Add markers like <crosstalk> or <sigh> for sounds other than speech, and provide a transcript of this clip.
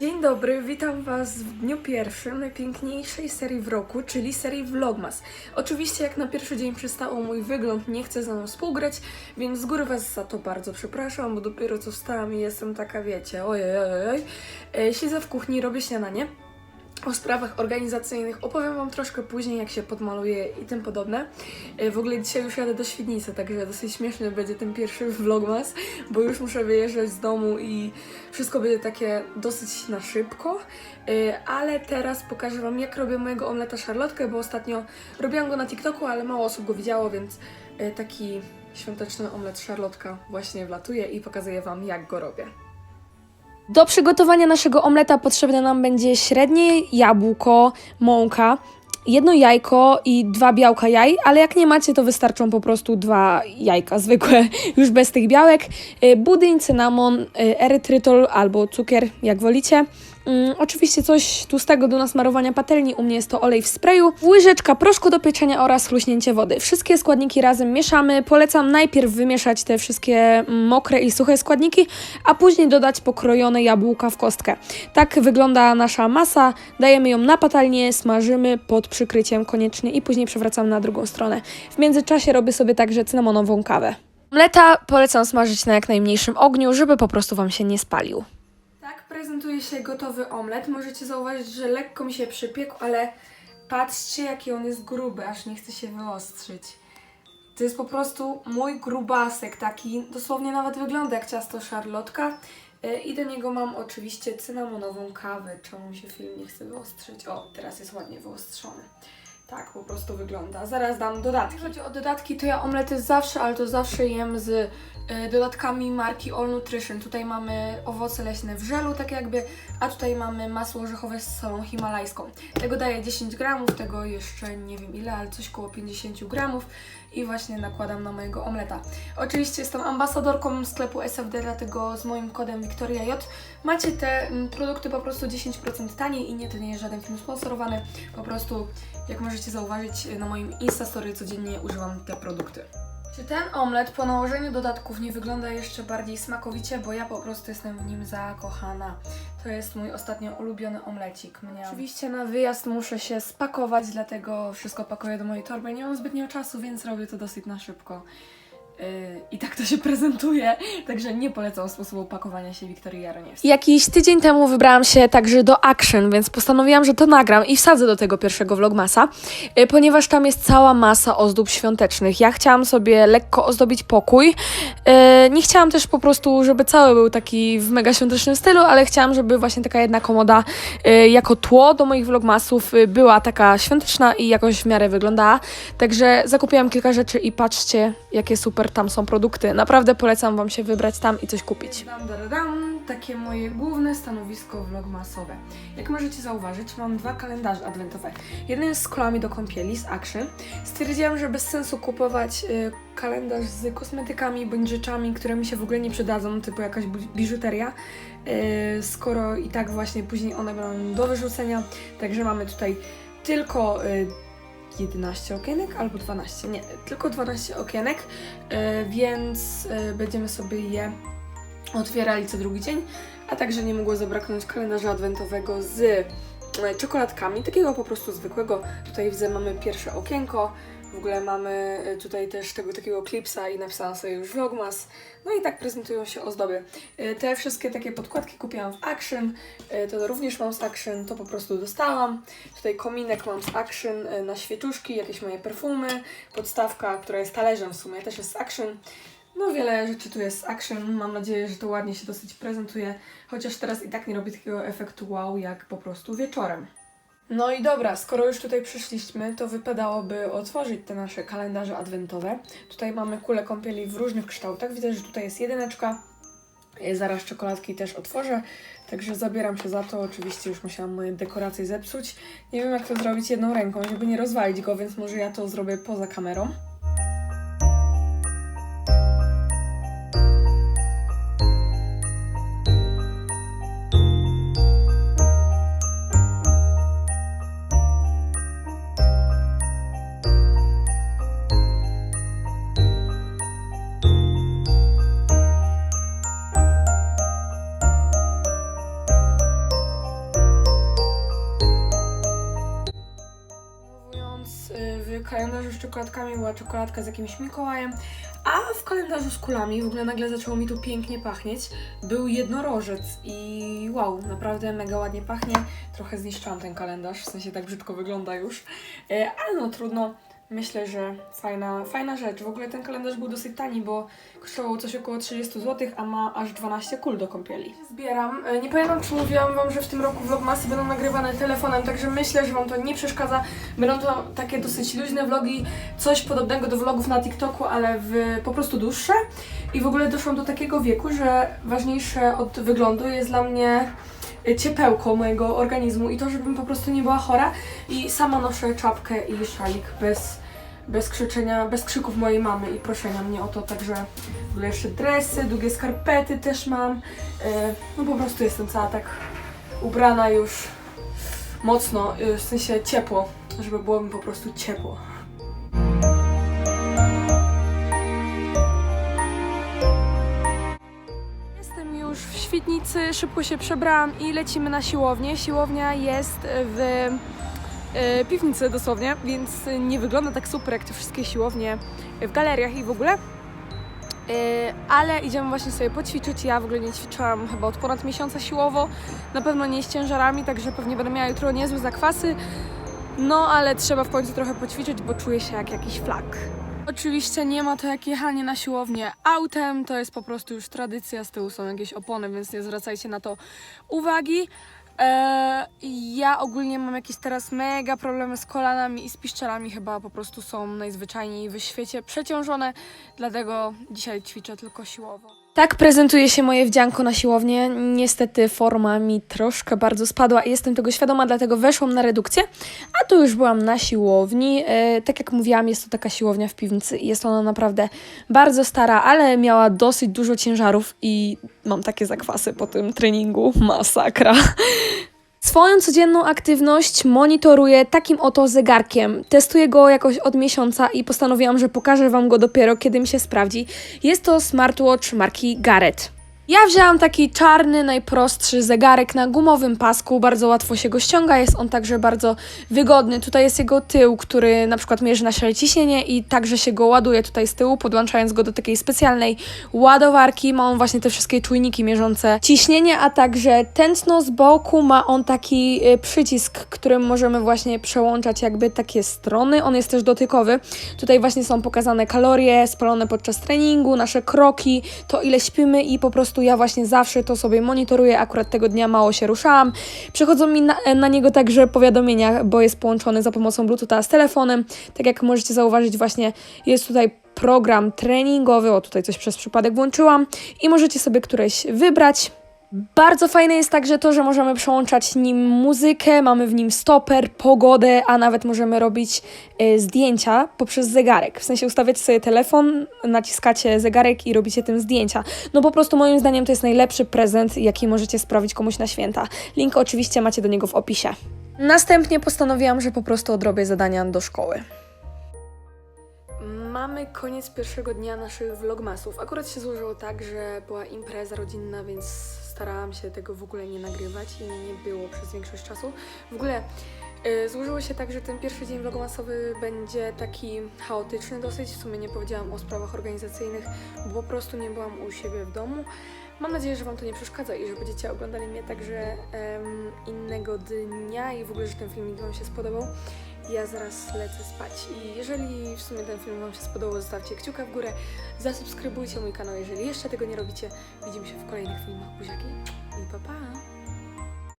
Dzień dobry, witam Was w dniu pierwszym najpiękniejszej serii w roku, czyli serii Vlogmas. Oczywiście jak na pierwszy dzień przystało mój wygląd, nie chcę za mną współgrać, więc z góry Was za to bardzo przepraszam, bo dopiero co wstałam i jestem taka, wiecie, ojej, ojej, ojej. E, Siedzę w kuchni, robię śniadanie. O sprawach organizacyjnych opowiem Wam troszkę później, jak się podmaluję i tym podobne. E, W ogóle dzisiaj już jadę do Świdnicy, także dosyć śmieszny będzie ten pierwszy <laughs> vlogmas, bo już muszę wyjeżdżać z domu i wszystko będzie takie dosyć na szybko. E, Ale teraz pokażę Wam, jak robię mojego omleta szarlotkę, bo ostatnio robiłam go na TikToku, ale mało osób go widziało, więc e, taki świąteczny omlet szarlotka właśnie wlatuje i pokazuję Wam, jak go robię. Do przygotowania naszego omleta potrzebne nam będzie średnie jabłko, mąka, jedno jajko i dwa białka jaj, ale jak nie macie, to wystarczą po prostu dwa jajka zwykłe, <laughs> już bez tych białek. Y, Budyń, cynamon, y, erytrytol albo cukier, jak wolicie. Mm, oczywiście coś tłustego do nasmarowania patelni, u mnie jest to olej w sprayu, łyżeczka proszku do pieczenia oraz chluśnięcie wody. Wszystkie składniki razem mieszamy. Polecam najpierw wymieszać te wszystkie mokre i suche składniki, a później dodać pokrojone jabłka w kostkę. Tak wygląda nasza masa. Dajemy ją na patelnię, smażymy pod przykryciem koniecznie i później przewracamy na drugą stronę. W międzyczasie robię sobie także cynamonową kawę. Omleta polecam smażyć na jak najmniejszym ogniu, żeby po prostu Wam się nie spalił. Prezentuje się gotowy omlet. Możecie zauważyć, że lekko mi się przypiekł, ale patrzcie jaki on jest gruby, aż nie chce się wyostrzyć. To jest po prostu mój grubasek taki, dosłownie nawet wygląda jak ciasto szarlotka. E, I do niego mam oczywiście cynamonową kawę. Czemu się film nie chce wyostrzyć? O, teraz jest ładnie wyostrzony. Tak po prostu wygląda. Zaraz dam dodatki. Jeśli chodzi o dodatki, to ja omlety zawsze, ale to zawsze jem z e, dodatkami marki All Nutrition. Tutaj mamy owoce leśne w żelu, tak jakby, a tutaj mamy masło orzechowe z solą himalajską. Tego daję 10 gramów, tego jeszcze nie wiem ile, ale coś koło 50 gramów i właśnie nakładam na mojego omleta. Oczywiście jestem ambasadorką sklepu SFD, dlatego z moim kodem Victoria macie te mm, produkty po prostu 10% taniej i nie, to nie jest żaden film sponsorowany, po prostu jak możecie zauważyć na moim Instastory codziennie używam te produkty. Czy ten omlet po nałożeniu dodatków nie wygląda jeszcze bardziej smakowicie, bo ja po prostu jestem w nim zakochana. To jest mój ostatnio ulubiony omlecik. Mnie. Oczywiście na wyjazd muszę się spakować, dlatego wszystko pakuję do mojej torby. Nie mam zbytnio czasu, więc robię to dosyć na szybko. Yy, I tak to się <laughs> prezentuje, także nie polecam sposobu pakowania się Wiktorii Jaroniewskiej. Jakiś tydzień temu wybrałam się także do Action, więc postanowiłam, że to nagram i wsadzę do tego pierwszego vlogmasa, yy, ponieważ tam jest cała masa ozdób świątecznych. Ja chciałam sobie lekko ozdobić pokój. Yy, nie chciałam też po prostu, żeby cały był taki w mega świątecznym stylu, ale chciałam, żeby właśnie taka jedna komoda jako tło do moich vlogmasów była taka świąteczna i jakoś w miarę wyglądała. Także zakupiłam kilka rzeczy i patrzcie, jakie super tam są produkty. Naprawdę polecam Wam się wybrać tam i coś kupić. Takie moje główne stanowisko vlogmasowe. Jak możecie zauważyć, mam dwa kalendarze adwentowe. Jeden jest z kolami do kąpieli z Action. Stwierdziłam, że bez sensu kupować y, kalendarz z kosmetykami bądź rzeczami, które mi się w ogóle nie przydadzą, typu jakaś biżuteria, y, skoro i tak właśnie później one będą do wyrzucenia. Także mamy tutaj tylko y, 11 okienek albo 12, nie, tylko 12 okienek, y, więc y, będziemy sobie je otwierali co drugi dzień, a także nie mogło zabraknąć kalendarza adwentowego z e, czekoladkami, takiego po prostu zwykłego. Tutaj widzę, mamy pierwsze okienko, w ogóle mamy e, tutaj też tego takiego klipsa i napisałam sobie już vlogmas. No i tak prezentują się ozdoby. E, Te wszystkie takie podkładki kupiłam w Action, e, to również mam z Action, to po prostu dostałam. Tutaj kominek mam z Action na świeczuszki, jakieś moje perfumy, podstawka, która jest talerzem w sumie, też jest z Action. No wiele rzeczy tu jest z Action, mam nadzieję, że to ładnie się dosyć prezentuje, chociaż teraz i tak nie robi takiego efektu wow, jak po prostu wieczorem. No i dobra, skoro już tutaj przyszliśmy, to wypadałoby otworzyć te nasze kalendarze adwentowe. Tutaj mamy kulę kąpieli w różnych kształtach. Widzę, że tutaj jest jedyneczka. E, Zaraz czekoladki też otworzę, także zabieram się za to. Oczywiście już musiałam moje dekoracje zepsuć. Nie wiem, jak to zrobić jedną ręką, żeby nie rozwalić go, więc może ja to zrobię poza kamerą. Czekoladkami była czekoladka z jakimś Mikołajem, a w kalendarzu z kulami w ogóle nagle zaczęło mi tu pięknie pachnieć. Był jednorożec i wow, naprawdę mega ładnie pachnie. Trochę zniszczyłam ten kalendarz, w sensie tak brzydko wygląda już, e, ale no trudno. Myślę, że fajna, fajna rzecz. W ogóle ten kalendarz był dosyć tani, bo kosztował coś około 30 zł, a ma aż 12 kul do kąpieli. Zbieram. E, Nie pamiętam, czy mówiłam Wam, że w tym roku vlogmasy będą nagrywane telefonem, także myślę, że Wam to nie przeszkadza. Będą to takie dosyć luźne vlogi, coś podobnego do vlogów na TikToku, ale w, po prostu dłuższe. I w ogóle doszłam do takiego wieku, że ważniejsze od wyglądu jest dla mnie ciepełko mojego organizmu i to, żebym po prostu nie była chora. I sama noszę czapkę i szalik bez, bez krzyczenia, bez krzyków mojej mamy i proszenia mnie o to, także w jeszcze dresy, długie skarpety też mam. E, No po prostu jestem cała tak ubrana już mocno, e, w sensie ciepło, żeby było mi po prostu ciepło. Świetnicy, szybko się przebrałam i lecimy na siłownię. Siłownia jest w e, piwnicy dosłownie, więc nie wygląda tak super jak te wszystkie siłownie w galeriach i w ogóle. E, ale idziemy właśnie sobie poćwiczyć. Ja w ogóle nie ćwiczyłam chyba od ponad miesiąca siłowo. Na pewno nie z ciężarami, także pewnie będę miała jutro niezłe zakwasy. No, ale trzeba w końcu trochę poćwiczyć, bo czuję się jak jakiś flak. Oczywiście nie ma to jak jechanie na siłownię autem, to jest po prostu już tradycja, z tyłu są jakieś opony, więc nie zwracajcie na to uwagi. Eee, ja ogólnie mam jakieś teraz mega problemy z kolanami i z piszczelami, chyba po prostu są najzwyczajniej w świecie przeciążone, dlatego dzisiaj ćwiczę tylko siłowo. Tak prezentuje się moje wdzianko na siłownię. Niestety forma mi troszkę bardzo spadła i jestem tego świadoma, dlatego weszłam na redukcję, a tu już byłam na siłowni. E, tak jak mówiłam, jest to taka siłownia w piwnicy i jest ona naprawdę bardzo stara, ale miała dosyć dużo ciężarów i mam takie zakwasy po tym treningu. Masakra. Swoją codzienną aktywność monitoruję takim oto zegarkiem. Testuję go jakoś od miesiąca i postanowiłam, że pokażę Wam go dopiero, kiedy mi się sprawdzi. Jest to smartwatch marki Garrett. Ja wzięłam taki czarny, najprostszy zegarek na gumowym pasku, bardzo łatwo się go ściąga, jest on także bardzo wygodny. Tutaj jest jego tył, który na przykład mierzy nasze ciśnienie i także się go ładuje tutaj z tyłu, podłączając go do takiej specjalnej ładowarki. Ma on właśnie te wszystkie czujniki mierzące ciśnienie, a także tętno z boku ma on taki y, przycisk, którym możemy właśnie przełączać jakby takie strony. On jest też dotykowy. Tutaj właśnie są pokazane kalorie spalone podczas treningu, nasze kroki, to ile śpimy i po prostu ja właśnie zawsze to sobie monitoruję. Akurat tego dnia mało się ruszałam. Przychodzą mi na, na niego także powiadomienia, bo jest połączony za pomocą Bluetootha z telefonem. Tak jak możecie zauważyć, właśnie jest tutaj program treningowy. O, tutaj coś przez przypadek włączyłam i możecie sobie któreś wybrać. Bardzo fajne jest także to, że możemy przełączać nim muzykę, mamy w nim stoper, pogodę, a nawet możemy robić e, zdjęcia poprzez zegarek. W sensie ustawiacie sobie telefon, naciskacie zegarek i robicie tym zdjęcia. No po prostu moim zdaniem to jest najlepszy prezent, jaki możecie sprawić komuś na święta. Link oczywiście macie do niego w opisie. Następnie postanowiłam, że po prostu odrobię zadania do szkoły. Mamy koniec pierwszego dnia naszych vlogmasów. Akurat się złożyło tak, że była impreza rodzinna, więc starałam się tego w ogóle nie nagrywać i nie było przez większość czasu. W ogóle y, złożyło się tak, że ten pierwszy dzień vlogmasowy będzie taki chaotyczny dosyć. W sumie nie powiedziałam o sprawach organizacyjnych, bo po prostu nie byłam u siebie w domu. Mam nadzieję, że Wam to nie przeszkadza i że będziecie oglądali mnie także em, innego dnia i w ogóle, że ten filmik Wam się spodobał. Ja zaraz lecę spać i jeżeli w sumie ten film Wam się spodobał, zostawcie kciuka w górę, zasubskrybujcie mój kanał, jeżeli jeszcze tego nie robicie. Widzimy się w kolejnych filmach. Buziaki i pa pa!